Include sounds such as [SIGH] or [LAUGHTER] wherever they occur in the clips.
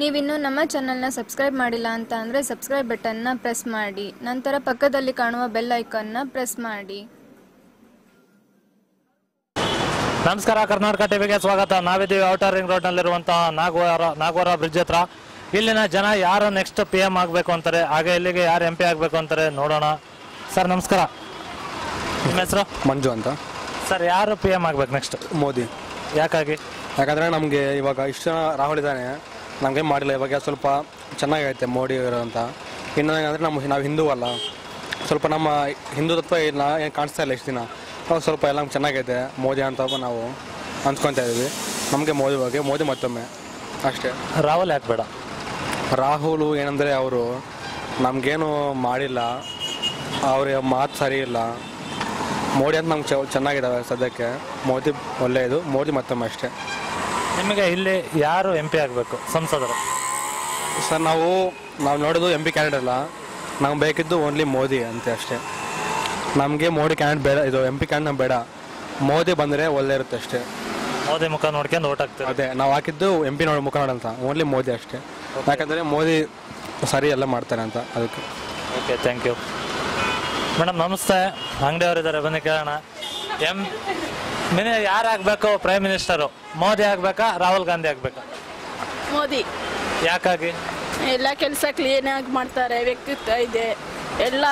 ನೀವಿನ್ನೂ ನಮ್ಮ ಚಾನಲ್ನ ಸಬ್ಸ್ಕ್ರೈಬ್ ಮಾಡಿಲ್ಲ ಅಂತ ಅಂದರೆ ಸಬ್ಸ್ಕ್ರೈಬ್ ಬಟನ್ನ ಪ್ರೆಸ್ ಮಾಡಿ. ನಂತರ ಪಕ್ಕದಲ್ಲಿ ಕಾಣುವ ಬೆಲ್ ಐಕಾನ್ನ ಪ್ರೆಸ್ ಮಾಡಿ. ನಮಸ್ಕಾರ ಕರ್ನಾಟಕ ಟಿವಿಗೆ ಸ್ವಾಗತ. ನಾವಿದ್ದೀವಿ ಔಟರ್ ರಿಂಗ್ ರೋಡ್ ನಲ್ಲಿರುವಂತಹ ನಾಗವಾರ ನಾಗವಾರ ಬ್ರಿಡ್ಜ್ ಹತ್ರ. ಇಲ್ಲಿನ ಜನ ಯಾರು ನೆಕ್ಸ್ಟ್ ಪಿ ಎಂ ಆಗಬೇಕು ಅಂತಾರೆ? ಹಾಗೆ ಇಲ್ಲಿಗೆ ಯಾರು ಎಂ ಪಿ ಆಗಬೇಕು ಅಂತಾರೆ? ನೋಡೋಣ. ಸರ್ ನಮಸ್ಕಾರ. ನಿಮ್ಮ ಹೆಸರು? ಮಂಜು ಅಂತ. ಸರ್ ಯಾರು ಪಿ ಎಂ ಆಗ್ಬೇಕು ನೆಕ್ಸ್ಟ್ ಮೋದಿ. ಯಾಕಾಗಿ? ಯಾಕಂದರೆ ನಮಗೆ ಇವಾಗ ಇಷ್ಟು ಜನ ರಾಹುಲ್ ಇದ್ದಾನೆ. ನಮಗೆ ಮಾಡಿಲ್ಲ ಇವಾಗ ಸ್ವಲ್ಪ ಚೆನ್ನಾಗೈತೆ ಮೋಡಿ ಅಂತ. ಇನ್ನೊಂದು ಅಂದರೆ ನಮ್ಮ ನಾವು ಹಿಂದೂ ಅಲ್ಲ. ಸ್ವಲ್ಪ ನಮ್ಮ ಹಿಂದೂ ತತ್ವ ಇಲ್ಲ ಏನು ಕಾಣಿಸ್ತಾ ಇಲ್ಲ ಇಷ್ಟು ದಿನ. ಅವಾಗ ಸ್ವಲ್ಪ ಎಲ್ಲ ಚೆನ್ನಾಗೈತೆ ಮೋದಿ ಅಂತ ನಾವು ಅಂದ್ಕೊತಾ ಇದ್ದೀವಿ ನಮಗೆ ಮೋದಿ ಬಗ್ಗೆ ಮೋದಿ ಮತ್ತೊಮ್ಮೆ. ಅಷ್ಟೇ. ರಾಹುಲ್ ಯಾಕೆ ಬೇಡ? ರಾಹುಲ್ ಏನಂದರೆ ಅವರು ನಮಗೇನು ಮಾಡಿಲ್ಲ. ಅವ್ರ ಮಾತು ಸರಿ ಇಲ್ಲ. ಮೋದಿ ಅಂತ ನಮ್ಗೆ ಚೆನ್ನಾಗಿದ್ದಾವೆ ಸದ್ಯಕ್ಕೆ. ಮೋದಿ ಒಳ್ಳೆಯದು ಮೋದಿ ಮತ್ತೊಮ್ಮೆ ಅಷ್ಟೇ. ನಿಮಗೆ ಇಲ್ಲಿ ಯಾರು ಎಂ ಪಿ ಆಗಬೇಕು ಸಂಸದರು? ಸರ್ ನಾವು ನಾವು ನೋಡೋದು ಎಂ ಪಿ ಕ್ಯಾಂಡಿಡೇಟ್ ಅಲ್ಲ. ನಮ್ಗೆ ಬೇಕಿದ್ದು ಓನ್ಲಿ ಮೋದಿ ಅಂತ ಅಷ್ಟೇ. ನಮಗೆ ಮೋದಿ ಕ್ಯಾಂಡಿಡೇಟ್ ಬೇಡ ಇದು ಎಂ ಪಿ ಕ್ಯಾಂಡಿಡೇಟ್ ಬೇಡ. ಮೋದಿ ಬಂದರೆ ಒಳ್ಳೆ ಇರುತ್ತೆ ಅಷ್ಟೇ. ಮೋದಿ ಮುಖ ನೋಡ್ಕೊಂಡು ಓಟ್ ಹಾಕ್ತೀವಿ ಅದೇ ನಾವು ಹಾಕಿದ್ದು ಎಂ ಪಿ ನೋಡಿ ಮುಖ ನೋಡಂತ ಓನ್ಲಿ ಮೋದಿ ಅಷ್ಟೇ. ಯಾಕಂದರೆ ಮೋದಿ ಸರಿ ಎಲ್ಲ ಮಾಡ್ತಾರೆ ಅಂತ ಅದಕ್ಕೆ. ಓಕೆ ಥ್ಯಾಂಕ್ ಯು ಮೇಡಮ್ ನಮಸ್ತೆ. ಅಂಗಡಿಯವರಿದ್ದಾರೆ ಬನ್ನಿ ಕೇಳೋಣ. ಎಂ ಮಿನಿ ಯಾರು ಆಗಬೇಕು ಪ್ರೈಮ್ ಮಿನಿಸ್ಟರು ಮೋದಿ ಆಗಬೇಕಾ ರಾಹುಲ್ ಗಾಂಧಿ ಆಗಬೇಕಾ? ಮೋದಿ. ಯಾಕಾಗಿ? ಎಲ್ಲ ಕೆಲಸ ಕ್ಲೀನಾಗಿ ಮಾಡ್ತಾರೆ ವ್ಯಕ್ತಿತ್ವ ಇದೆ ಎಲ್ಲ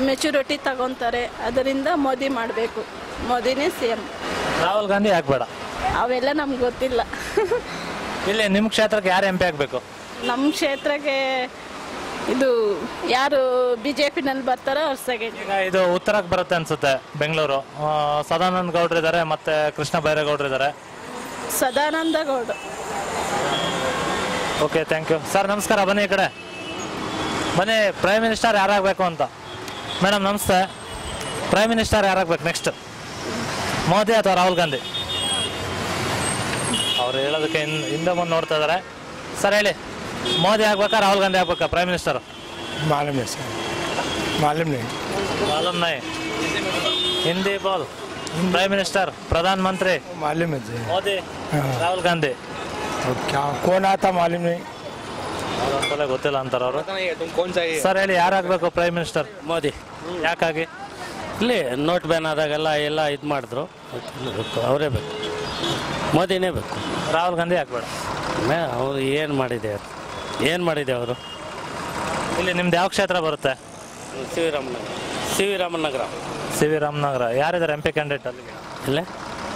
ಮೆಚುರಿಟಿ ತಗೊಂತಾರೆ ಅದರಿಂದ ಮೋದಿ ಮಾಡಬೇಕು. ಮೋದಿನೇ ಸಿ ಎಂ ರಾಹುಲ್ ಗಾಂಧಿ ಆಗ್ಬೇಡ. ಬೇಡ ಅವೆಲ್ಲ ನಮ್ಗೆ ಗೊತ್ತಿಲ್ಲ. [LAUGHS] ಇಲ್ಲಿ ನಿಮ್ಮ ಕ್ಷೇತ್ರಕ್ಕೆ ಯಾರು ಎಂ ಪಿ ಆಗಬೇಕು? ನಮ್ಮ ಕ್ಷೇತ್ರಕ್ಕೆ ಇದು ಯಾರು ಬಿ ಜೆ ಪಿನಲ್ಲಿ ಬರ್ತಾರೋ ಅವ್ರು ಸೆಕೆಂಡ್ ಈಗ ಇದು ಉತ್ತರಕ್ಕೆ ಬರುತ್ತೆ ಅನ್ಸುತ್ತೆ ಬೆಂಗಳೂರು. ಸದಾನಂದ ಗೌಡ್ರು ಇದ್ದಾರೆ ಮತ್ತೆ ಕೃಷ್ಣ ಬೈರೇಗೌಡರು ಇದ್ದಾರೆ Sadananda Gowda. Okay thank you sir ನಮಸ್ಕಾರ ಬನ್ನಿ ಈ ಕಡೆ. ಬನ್ನಿ ಪ್ರೈಮ್ ಮಿನಿಸ್ಟರ್ ಯಾರಾಗಬೇಕು ಅಂತ. ಮೇಡಮ್ ನಮಸ್ತೆ. ಪ್ರೈಮ್ ಮಿನಿಸ್ಟರ್ ಯಾರಾಗಬೇಕು ನೆಕ್ಸ್ಟ್ ಮೋದಿ ಅಥವಾ ರಾಹುಲ್ ಗಾಂಧಿ? ಅವ್ರು ಹೇಳೋದಕ್ಕೆ ಹಿಂದೆ ಮುಂದೆ ನೋಡ್ತಾ ಇದ್ದಾರೆ ಸರ್ ಹೇಳಿ. ಮೋದಿ ಆಗ್ಬೇಕಾ ರಾಹುಲ್ ಗಾಂಧಿ ಆಗ್ಬೇಕಾ ಪ್ರೈಮ್ ಮಿನಿಸ್ಟರ್ मालूम नहीं सर मालूम नहीं मालूम नहीं हिंदी बोल प्राइम मिनिस्टर प्रधानमंत्री मालूम है जी ಮೋದಿ हाँ। ರಾಹುಲ್ ಗಾಂಧಿ तो क्या कौन आता मालूम नहीं ಅವ್ರಂತಲೇ ಗೊತ್ತಿಲ್ಲ ಅಂತಾರೆ ಅವರು ಸರ್ ಹೇಳಿ ಯಾರಾಗಬೇಕು ಪ್ರೈಮ್ ಮಿನಿಸ್ಟರ್ ಮೋದಿ ಯಾಕಾಗಿ ಇಲ್ಲಿ ನೋಟ್ ಬ್ಯಾನ್ ಆದಾಗೆಲ್ಲ ಎಲ್ಲ ಇದು ಮಾಡಿದ್ರು ಅವರೇ ಬೇಕು ಮೋದಿನೇ ಬೇಕು ರಾಹುಲ್ ಗಾಂಧಿ ಯಾಕೆ ಬೇಡ ಮೇ ಅವರು ಏನು ಮಾಡಿದೆ ಅವರು ಏನು ಮಾಡಿದೆ ಅವರು? ಇಲ್ಲಿ ನಿಮ್ದು ಯಾವ ಕ್ಷೇತ್ರ ಬರುತ್ತೆ? C V Ramanagara C V Ramanagara C V Ramanagara ಯಾರಿದ್ದಾರೆ ಎಂ ಪಿ ಕ್ಯಾಂಡಿಡೇಟ್ ಅಲ್ಲಿ? ಇಲ್ಲ.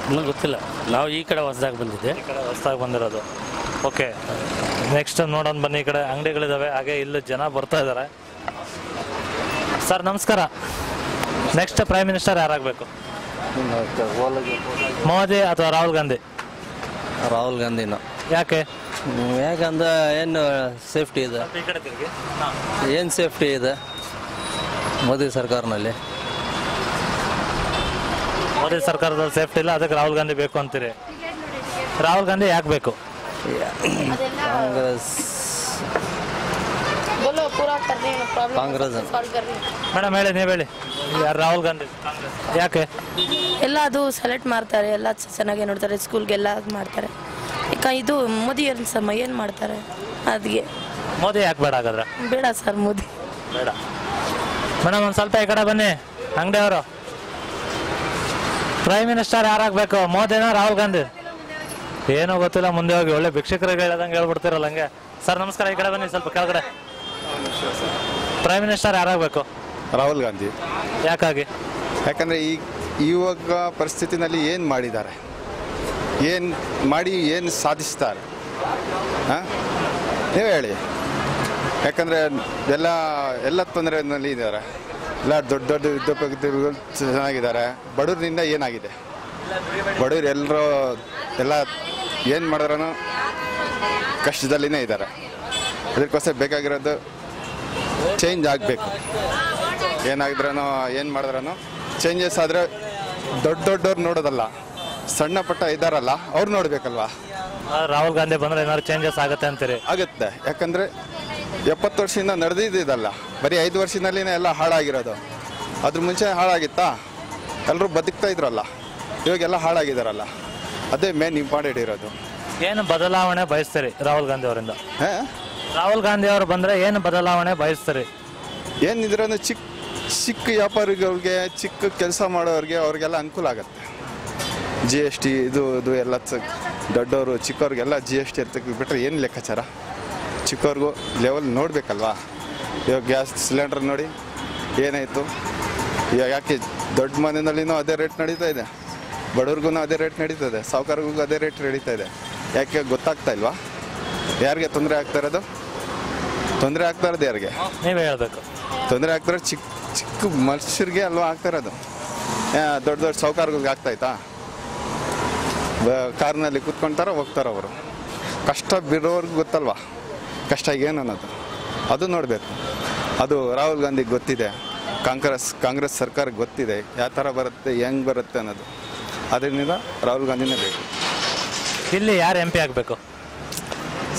ಇನ್ನೂ ಗೊತ್ತಿಲ್ಲ. ನಾವು ಈ ಕಡೆ ಹೊಸದಾಗಿ ಬಂದಿದ್ದೆ. ಈ ಕಡೆ ಹೊಸದಾಗಿ ಬಂದಿರೋದು. ಓಕೆ ನೆಕ್ಸ್ಟ್ ನೋಡೋಣ ಬನ್ನಿ ಈ ಕಡೆ. ಅಂಗಡಿಗಳಿದ್ದಾವೆ ಹಾಗೆ ಇಲ್ಲಿ ಜನ ಬರ್ತಾ ಇದ್ದಾರೆ ಸರ್ ನಮಸ್ಕಾರ. ನೆಕ್ಸ್ಟ್ ಪ್ರೈಮ್ ಮಿನಿಸ್ಟರ್ ಯಾರಾಗಬೇಕು? ಮೋದಿ ಅಥವಾ ರಾಹುಲ್ ಗಾಂಧಿ? ರಾಹುಲ್ ಗಾಂಧಿನ. ಯಾಕೆ? ಯಾಕಂದ್ರೆ ಏನು ಸೇಫ್ಟಿ ಇದೆ. ಈ ಕಡೆ ತಿರುಗಿ? ಏನು ಸೇಫ್ಟಿ ಇದೆ? ಮೋದಿ ಸರ್ಕಾರನಲ್ಲಿ. ಮೋದಿ ಸರ್ಕಾರದ ಸೇಫ್ಟಿ ಇಲ್ಲ ಅದಕ್ಕೆ ರಾಹುಲ್ ಗಾಂಧಿ ಬೇಕು ಅಂತೀರಿ? ರಾಹುಲ್ ಗಾಂಧಿ ಯಾಕೆ ಬೇಕು? ಕಾಂಗ್ರೆಸ್. ಕಾಂಗ್ರೆಸ್. ಮೇಡಮ್ ಹೇಳಿ ನೀವು ಹೇಳಿ. ಯಾರು ರಾಹುಲ್ ಗಾಂಧಿ? ಕಾಂಗ್ರೆಸ್ ಯಾಕೆ? ಎಲ್ಲ ಅದು ಸೆಲೆಕ್ಟ್ ಮಾಡ್ತಾರೆ ಎಲ್ಲ ಚೆನ್ನಾಗಿ ನೋಡ್ತಾರೆ ಸ್ಕೂಲ್ಗೆಲ್ಲ ಅದು ಮಾಡ್ತಾರೆ. ಇದು ಮೋದಿ ಸಮ ಏನು ಮಾಡ್ತಾರೆ? ಅದಕ್ಕೆ ಮೋದಿ ಯಾಕೆ ಬೇಡ ಹಾಗಾದ್ರೆ? ಬೇಡ ಸರ್ ಮೋದಿ. ಬೇಡ. ಮೇಡಮ್ ಒಂದು ಸ್ವಲ್ಪ ಈ ಕಡೆ ಬನ್ನಿ. ಅಂಗಡಿಯವರು ಪ್ರೈಮ್ ಮಿನಿಸ್ಟರ್ ಯಾರಾಗಬೇಕು? ಮೋದಿನಾ ರಾಹುಲ್ ಗಾಂಧಿ? ಏನೋ ಗೊತ್ತಿಲ್ಲ ಮುಂದೆ ಹೋಗಿ ಒಳ್ಳೆ ಭಿಕ್ಷಕರಿಗೆ ಹೇಳದಂಗೆ ಹೇಳ್ಬಿಡ್ತಿರಲ್ಲ ಹಂಗೆ. ಸರ್ ನಮಸ್ಕಾರ ಈ ಕಡೆ ಬನ್ನಿ ಸ್ವಲ್ಪ ಕೆಳಗಡೆ. ಪ್ರೈಮ್ ಮಿನಿಸ್ಟರ್ ಯಾರಾಗಬೇಕು? ರಾಹುಲ್ ಗಾಂಧಿ. ಯಾಕಾಗಿ? ಯಾಕಂದರೆ ಈ ಇವಾಗ ಪರಿಸ್ಥಿತಿನಲ್ಲಿ ಏನು ಮಾಡಿದ್ದಾರೆ? ಏನು ಮಾಡಿ ಏನು ಸಾಧಿಸ್ತಾರೆ? ಹಾಂ? ನೀವು ಹೇಳಿ. ಯಾಕಂದರೆ ಎಲ್ಲ ಎಲ್ಲ ತೊಂದರೆಯಲ್ಲಿ ಇದ್ದಾರೆ. ಎಲ್ಲ ದೊಡ್ಡ ದೊಡ್ಡ ಉದ್ಯೋಗಗಳು ಚೆನ್ನಾಗಿದ್ದಾರೆ. ಬಡವ್ರಿಂದ ಏನಾಗಿದೆ? ಬಡವ್ರು ಎಲ್ಲರೂ, ಎಲ್ಲ ಏನು ಮಾಡಿದ್ರೂ ಕಷ್ಟದಲ್ಲಿನೇ ಇದ್ದಾರೆ. ಅದಕ್ಕೋಸ್ಕರ ಬೇಕಾಗಿರೋದು ಚೇಂಜ್ ಆಗಬೇಕು. ಏನಾಗಿದ್ರೂ ಏನು ಮಾಡಿದ್ರೂ ಚೇಂಜಸ್ ಆದರೆ ದೊಡ್ಡ ದೊಡ್ಡವ್ರು ನೋಡೋದಲ್ಲ. ಸಣ್ಣ ಪುಟ್ಟ ಇದ್ದಾರಲ್ಲ ಅವ್ರು ನೋಡ್ಬೇಕಲ್ವಾ? ರಾಹುಲ್ ಗಾಂಧಿ ಬಂದ್ರೆ ಏನಾದ್ರು ಚೇಂಜಸ್ ಆಗುತ್ತೆ ಅಂತೀರಿ? ಆಗುತ್ತೆ. ಯಾಕಂದ್ರೆ ಎಪ್ಪತ್ತು ವರ್ಷದಿಂದ ನಡೆದಿದ್ದಲ್ಲ ಬರೀ ಐದು ವರ್ಷದಲ್ಲಿನೇ ಎಲ್ಲ ಹಾಳಾಗಿರೋದು. ಅದ್ರ ಮುಂಚೆ ಹಾಳಾಗಿತ್ತಾ? ಎಲ್ಲರೂ ಬದುಕ್ತಾ ಇದ್ರಲ್ಲ ಇವಾಗೆಲ್ಲ ಹಾಳಾಗಿದಾರಲ್ಲ. ಅದೇ ಮೇನ್ ಇಂಪಾರ್ಟೆಂಟ್ ಇರೋದು. ಏನು ಬದಲಾವಣೆ ಬಯಸ್ತೀರಿ ರಾಹುಲ್ ಗಾಂಧಿ ಅವರಿಂದ? ಹಾ? ರಾಹುಲ್ ಗಾಂಧಿ ಅವರು ಬಂದ್ರೆ ಏನು ಬದಲಾವಣೆ ಬಯಸ್ತೀರಿ? ಏನಿದ್ರೆ ಚಿಕ್ಕ ಚಿಕ್ಕ ವ್ಯಾಪಾರಿಗಳಿಗೆ ಚಿಕ್ಕ ಕೆಲಸ ಮಾಡೋರಿಗೆ ಅವ್ರಿಗೆಲ್ಲ ಅನುಕೂಲ ಆಗುತ್ತೆ. ಜಿ ಎಸ್ ಟಿ ಇದು ಇದು ಎಲ್ಲ ದೊಡ್ಡವರು ಚಿಕ್ಕವ್ರಿಗೆಲ್ಲ ಜಿ ಎಸ್ ಟಿ ಇರ್ತಕ್ಕೆ ಬಿಟ್ಟರೆ ಏನು ಲೆಕ್ಕಾಚಾರ? ಚಿಕ್ಕವ್ರಿಗೂ ಲೆವೆಲ್ ನೋಡಬೇಕಲ್ವಾ? ಇವಾಗ ಗ್ಯಾಸ್ ಸಿಲಿಂಡರ್ ನೋಡಿ ಏನಾಯಿತು? ಇವಾಗ ಯಾಕೆ ದೊಡ್ಡ ಮನೆಯಲ್ಲಿನೂ ಅದೇ ರೇಟ್ ನಡೀತಾ ಇದೆ? ಬಡವ್ರಿಗೂ ಅದೇ ರೇಟ್ ನಡೀತದೆ ಸಾವುಕಾರಿಗೂ ಅದೇ ರೇಟ್ ನಡೀತಾ ಇದೆ. ಯಾಕೆ ಗೊತ್ತಾಗ್ತಾ ಇಲ್ವಾ? ಯಾರಿಗೆ ತೊಂದರೆ ಆಗ್ತಾ ಇರೋದು? ತೊಂದರೆ ಆಗ್ತಾ ಇರೋದು ಯಾರಿಗೆ? ನೀವೇ ಹೇಳಬೇಕು. ತೊಂದರೆ ಆಗ್ತಾರೆ ಚಿಕ್ಕ ಚಿಕ್ಕ ಮನುಷ್ಯರಿಗೆ ಅಲ್ವಾ ಆಗ್ತಾ ಇರೋದು? ದೊಡ್ಡ ದೊಡ್ಡ ಸಾವುಕಾರಗಳಿಗೆ ಆಗ್ತಾಯ್ತಾ ಕಾರ್ನಲ್ಲಿ ಕೂತ್ಕೊಂತಾರ ಹೋಗ್ತಾರ ಅವರು. ಕಷ್ಟ ಬಿಡೋರ್ಗೆ ಗೊತ್ತಲ್ವಾ? ಕಷ್ಟ ಏನು ಅನ್ನೋದು ಅದು ನೋಡಬೇಕು. ಅದು ರಾಹುಲ್ ಗಾಂಧಿಗೆ ಗೊತ್ತಿದೆ. ಕಾಂಗ್ರೆಸ್ ಕಾಂಗ್ರೆಸ್ ಸರ್ಕಾರಕ್ಕೆ ಗೊತ್ತಿದೆ. ಯಾವ ಥರ ಬರುತ್ತೆ ಹೆಂಗೆ ಬರುತ್ತೆ ಅನ್ನೋದು. ಅದರಿಂದ ರಾಹುಲ್ ಗಾಂಧಿನೇ ಬೇಕು. ಇಲ್ಲಿ ಯಾರು ಎಂ ಪಿ ಆಗಬೇಕು?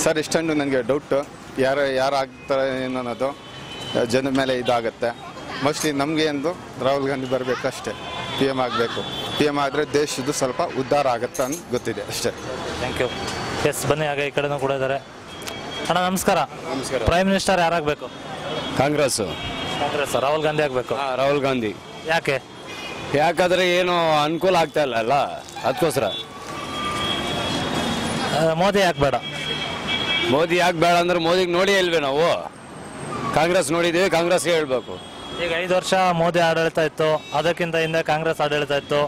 ಸರ್ ಇಷ್ಟೊಂದು ನನಗೆ ಡೌಟು ಯಾರು ಯಾರು ಆಗ್ತಾರೆ ಏನು ಅನ್ನೋದು ಜನದ ಮೇಲೆ ಇದಾಗುತ್ತೆ. ಮೋಸ್ಟ್ಲಿ ನಮಗೆ ಎಂದು ರಾಹುಲ್ ಗಾಂಧಿ ಬರಬೇಕು ಅಷ್ಟೇ ಪಿ ಎಂ ಆಗಬೇಕು. ಪಿ ಎಂ ಆದರೆ ದೇಶದ್ದು ಸ್ವಲ್ಪ ಉದ್ಧಾರ ಆಗುತ್ತೆ ಅಂತ ಗೊತ್ತಿದೆ ಅಷ್ಟೇ. ಥ್ಯಾಂಕ್ ಯು ಎಸ್ ಬನ್ನಿ ಹಾಗೆ ಈ ಕಡೆನೂ ಕೂಡ ಇದ್ದಾರೆ. ಅಣ್ಣ ನಮಸ್ಕಾರ. ನಮಸ್ಕಾರ. ಪ್ರೈಮ್ ಮಿನಿಸ್ಟರ್ ಯಾರಾಗಬೇಕು? ಕಾಂಗ್ರೆಸ್ ಕಾಂಗ್ರೆಸ್ ರಾಹುಲ್ ಗಾಂಧಿ ಆಗಬೇಕು. ರಾಹುಲ್ ಗಾಂಧಿ. ಯಾಕೆ? ಯಾಕಂದ್ರೆ ಏನು ಅನುಕೂಲ ಆಗ್ತಾ ಇಲ್ಲ ಅಲ್ಲ? ಅದಕ್ಕೋಸ್ಕರ ಮೋದಿ ಯಾಕೆ ಬೇಡ? ಮೋದಿ ಯಾಕೆ ಬೇಡ ಅಂದ್ರೆ ಮೋದಿಗೆ ನೋಡಿ ಇಲ್ವೇ ನಾವು? ಕಾಂಗ್ರೆಸ್ ನೋಡಿದ್ದೀವಿ ಕಾಂಗ್ರೆಸ್ಗೆ ಹೇಳ್ಬೇಕು. ಈಗ ಐದು ವರ್ಷ ಮೋದಿ ಆಡಳಿತ ಇತ್ತು. ಅದಕ್ಕಿಂತ ಹಿಂದೆ ಕಾಂಗ್ರೆಸ್ ಆಡಳಿತ ಇತ್ತು.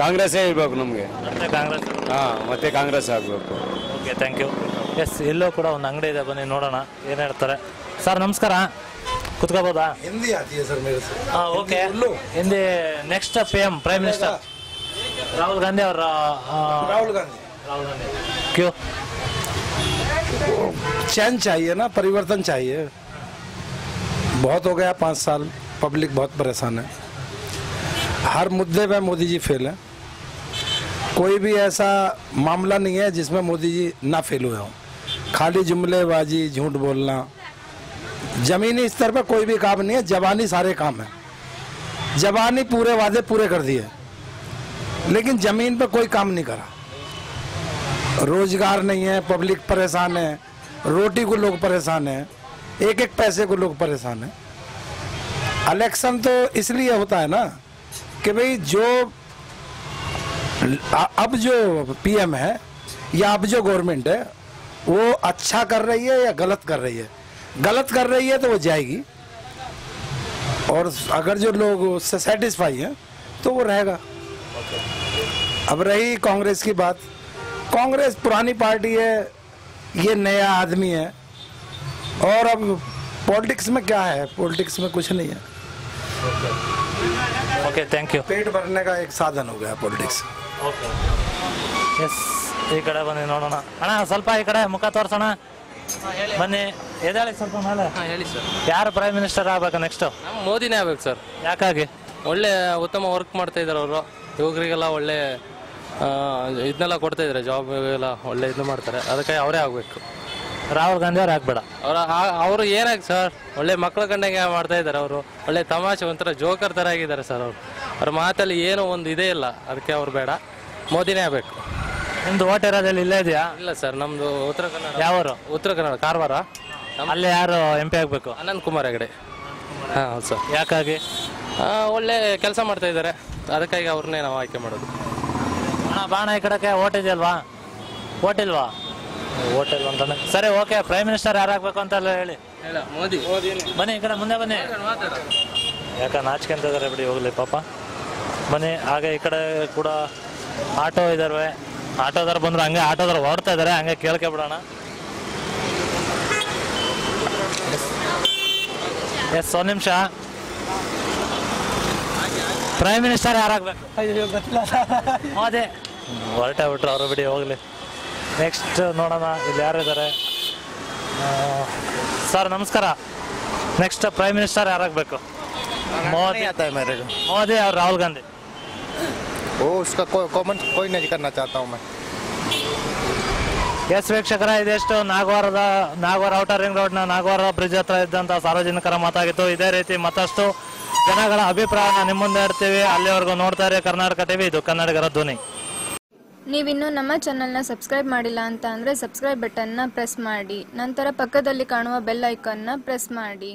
ಕಾಂಗ್ರೆಸ್ಸೇ ಇರ್ಬೇಕು ನಮಗೆ ಮತ್ತೆ ಕಾಂಗ್ರೆಸ್ ಹಾಂ ಮತ್ತೆ ಕಾಂಗ್ರೆಸ್ ಆಗಬೇಕು ಓಕೆ ಥ್ಯಾಂಕ್ ಯು ಎಸ್ ಇಲ್ಲೂ ಕೂಡ ಒಂದು ಅಂಗಡಿ ಇದೆ ಬನ್ನಿ ನೋಡೋಣ ಏನು ಹೇಳ್ತಾರೆ ಸರ್ ನಮಸ್ಕಾರ ಕುತ್ಕೋಬೋದಾ हिंदी आती है सर मेरे से ಹಾಂ okay Hindi next P M prime minister Rahul Gandhi ಅವರ राहुल गांधी ರಾಹುಲ್ ಗಾಂಧಿ ಕ್ಯೂ चैन चाहिए ना परिवर्तन चाहिए बहुत हो गया पाँच साल पब्लिक बहुत परेशान है हर मुद्दे पे मोदी जी फेल है कोई भी ऐसा मामला नहीं है जिसमें मोदी जी ना फेल हुए हों। खाली जुमलेबाजी, झूठ बोलना। जमीनी स्तर पर कोई भी काम नहीं है, जवानी सारे काम है। जवानी पूरे वादे पूरे कर दिए। लेकिन ज़मीन पर कोई काम नहीं करा। रोज़गार नहीं है, पब्लिक परेशान है, रोटी को लोग परेशान है एक एक पैसे को लोग परेशान है। इलेक्शन तो इसलिए होता है ना कि भाई जो अब जो पीएम है या अब जो गवर्नमेंट है वो अच्छा कर रही है या गलत कर रही है? गलत कर रही है तो वो जाएगी। और अगर जो लोग उससे सेटिस्फाई हैं तो वो रहेगा। अब रही कांग्रेस की बात। कांग्रेस पुरानी पार्टी है ये नया आदमी है। और अब पॉलिटिक्स में क्या है? पॉलिटिक्स में कुछ नहीं है। ओके थैंक यू पेट भरने का एक साधन हो गया पॉलिटिक्स। ಓಕೆ ಎಸ್ ಈ ಕಡೆ ಬನ್ನಿ ನೋಡೋಣ. ಅಣ್ಣ ಸ್ವಲ್ಪ ಈ ಕಡೆ ಮುಖ ತೋರ್ಸೋಣ. ಬನ್ನಿ. ಎದೇಳಿ ಸ್ವಲ್ಪ ಮೇಲೆ? ಹೇಳಿ ಸರ್ ಯಾರು ಪ್ರೈಮ್ ಮಿನಿಸ್ಟರ್ ಆಗ್ಬೇಕು ನೆಕ್ಸ್ಟ್ ಮೋದಿನೇ ಆಗ್ಬೇಕು ಸರ್ ಯಾಕಾಗಿ? ಒಳ್ಳೆ ಉತ್ತಮ ವರ್ಕ್ ಮಾಡ್ತಾ ಇದ್ದಾರೆ ಅವರು. ಯುವಕರಿಗೆಲ್ಲ ಒಳ್ಳೆ ಇದನ್ನೆಲ್ಲ ಕೊಡ್ತಾ ಇದ್ದಾರೆ ಜಾಬ್ ಎಲ್ಲ ಒಳ್ಳೆ ಇದು ಮಾಡ್ತಾರೆ. ಅದಕ್ಕೆ ಅವರೇ ಆಗಬೇಕು. ರಾಹುಲ್ ಗಾಂಧಿ ಅವ್ರು ಆಗ್ಬೇಡ. ಅವ್ರ ಅವರು ಏನಾಗಿ ಸರ್ ಒಳ್ಳೆ ಮಕ್ಕಳ ಕಂಡಂಗೆ ಮಾಡ್ತಾ ಇದ್ದಾರೆ ಅವರು. ಒಳ್ಳೆ ತಮಾಷೆ ಒಂಥರ ಜೋಕರ್ ಥರ ಆಗಿದ್ದಾರೆ ಸರ್ ಅವರು. ಅವ್ರ ಮಾತಲ್ಲಿ ಏನೋ ಒಂದು ಇದೇ ಇಲ್ಲ. ಅದಕ್ಕೆ ಅವ್ರು ಬೇಡ. ಮೋದಿನೇ ಆಗಬೇಕು. ನಿಮ್ದು ಓಟ್ ಇರೋದ್ರಲ್ಲಿ ಇಲ್ಲೇ ಇದೆಯಾ? ಇಲ್ಲ ಸರ್ ನಮ್ಮದು ಉತ್ತರ ಕನ್ನಡ. ಯಾವರು? ಉತ್ತರ ಕನ್ನಡ ಕಾರವಾರ. ಅಲ್ಲೇ ಯಾರು ಎಂ ಪಿ ಆಗ್ಬೇಕು? ಅನಂತ್ ಕುಮಾರ್ ಹೆಗಡೆ. ಹಾಂ ಹೌದು ಸರ್. ಯಾಕಾಗಿ? ಆ, ಒಳ್ಳೆ ಕೆಲಸ ಮಾಡ್ತಾ ಇದ್ದಾರೆ. ಅದಕ್ಕಾಗಿ ಅವ್ರನ್ನೇ ನಾವು ಆಯ್ಕೆ ಮಾಡೋದು. ಅಣ್ಣ ಬಾಣ ಈ ಕಡೆಗೆ ಓಟ್ ಇದೆಯಲ್ವಾ? ಓಟ್ ಇಲ್ವಾ? ಓಟ್ ಇಲ್ವಾ ಅಂತಾನೆ ಸರಿ ಓಕೆ. ಪ್ರೈಮ್ ಮಿನಿಸ್ಟರ್ ಯಾರು ಆಗ್ಬೇಕು ಅಂತ ಎಲ್ಲ ಹೇಳಿ. ಇಲ್ಲ ಮೋದಿ. ಬನ್ನಿ ಈ ಕಡೆ ಮುಂದೆ ಬನ್ನಿ. ಯಾಕ ನಾಚ್ಕೊಂತ ಇದಾರೆ ಬಿಡಿ ಹೋಗ್ಲಿ ಪಾಪ. ಬನ್ನಿ ಹಾಗೆ ಈ ಕಡೆ ಕೂಡ ಆಟೋ ಇದಾವೆ. ಆಟೋದಾರ ಬಂದ್ರೆ ಹಂಗೆ ಆಟೋದಾರ ಹೊರಡ್ತಾ ಇದ್ದಾರೆ ಹಂಗೆ ಕೇಳ್ಕೆ ಬಿಡೋಣ ಎಸ್ ಒಂದು ನಿಮಿಷ. ಪ್ರೈಮ್ ಮಿನಿಸ್ಟರ್ ಯಾರಾಗಬೇಕು? ಅದೇ ಹೊರಟೆ ಬಿಟ್ರು ಅವರು ಬಿಡಿ ಹೋಗಲಿ. ನೆಕ್ಸ್ಟ್ ನೋಡೋಣ ಇಲ್ಲಿ ಯಾರಿದ್ದಾರೆ ಸರ್ ನಮಸ್ಕಾರ. ನೆಕ್ಸ್ಟ್ ಪ್ರೈಮ್ ಮಿನಿಸ್ಟರ್ ಯಾರಾಗಬೇಕು? ಮೋದಿ. ಮೋದಿ ಅವ್ರು ರಾಹುಲ್ ಗಾಂಧಿ. वो उसका को, कॉमेंट कोई नहीं करना चाहता हूँ मैं ಎಸ್ ವೀಕ್ಷಕರ ಇದೆಷ್ಟು ನಾಗವಾರದ ನಾಗವಾರ ಔಟರ್ ರಿಂಗ್ ರೋಡ್ನ ನಾಗವಾರ ಬ್ರಿಡ್ಜ್ ಹತ್ರ ಇದ್ದಂಥ ಸಾರ್ವಜನಿಕರ ಮಾತಾಗಿತ್ತು ಇದೇ ರೀತಿ ಮತ್ತಷ್ಟು ಜನಗಳ ಅಭಿಪ್ರಾಯನ ನಿಮ್ಮ ಮುಂದೆ ಇಡ್ತೀವಿ ಅಲ್ಲಿವರೆಗೂ ನೋಡ್ತಾ ಇರಿ ಕರ್ನಾಟಕ ಟಿವಿ ಇದು ಕನ್ನಡಿಗರ ಧ್ವನಿ ನೀವಿನ್ನೂ ನಮ್ಮ ಚಾನಲ್ನ ಸಬ್ಸ್ಕ್ರೈಬ್ ಮಾಡಿಲ್ಲ ಅಂತ ಅಂದರೆ ಸಬ್ಸ್ಕ್ರೈಬ್ ಬಟನ್ನ ಪ್ರೆಸ್ ಮಾಡಿ ನಂತರ ಪಕ್ಕದಲ್ಲಿ ಕಾಣುವ ಬೆಲ್ ಐಕಾನ್ನ ಪ್ರೆಸ್ ಮಾಡಿ